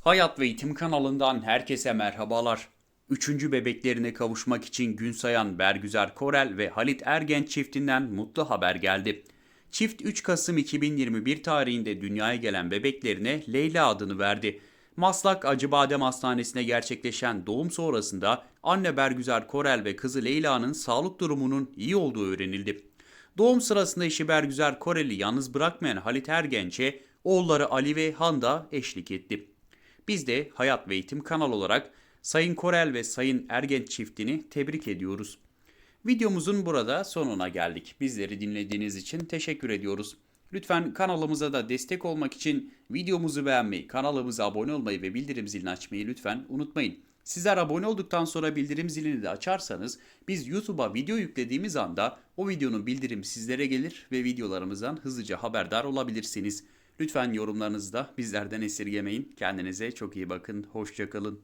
Hayat ve Eğitim kanalından herkese merhabalar. Üçüncü bebeklerine kavuşmak için gün sayan Bergüzer Korel ve Halit Ergenç çiftinden mutlu haber geldi. Çift 3 Kasım 2021 tarihinde dünyaya gelen bebeklerine Leyla adını verdi. Maslak Acıbadem Hastanesi'ne gerçekleşen doğum sonrasında anne Bergüzer Korel ve kızı Leyla'nın sağlık durumunun iyi olduğu öğrenildi. Doğum sırasında eşi Bergüzer Korel'i yalnız bırakmayan Halit Ergenç'e oğulları Ali ve Handa eşlik etti. Biz de Hayat ve Eğitim kanal olarak Sayın Korel ve Sayın Ergenç çiftini tebrik ediyoruz. Videomuzun burada sonuna geldik. Bizleri dinlediğiniz için teşekkür ediyoruz. Lütfen kanalımıza da destek olmak için videomuzu beğenmeyi, kanalımıza abone olmayı ve bildirim zilini açmayı lütfen unutmayın. Sizler abone olduktan sonra bildirim zilini de açarsanız biz YouTube'a video yüklediğimiz anda o videonun bildirimi sizlere gelir ve videolarımızdan hızlıca haberdar olabilirsiniz. Lütfen yorumlarınızı da bizlerden esirgemeyin. Kendinize çok iyi bakın. Hoşçakalın.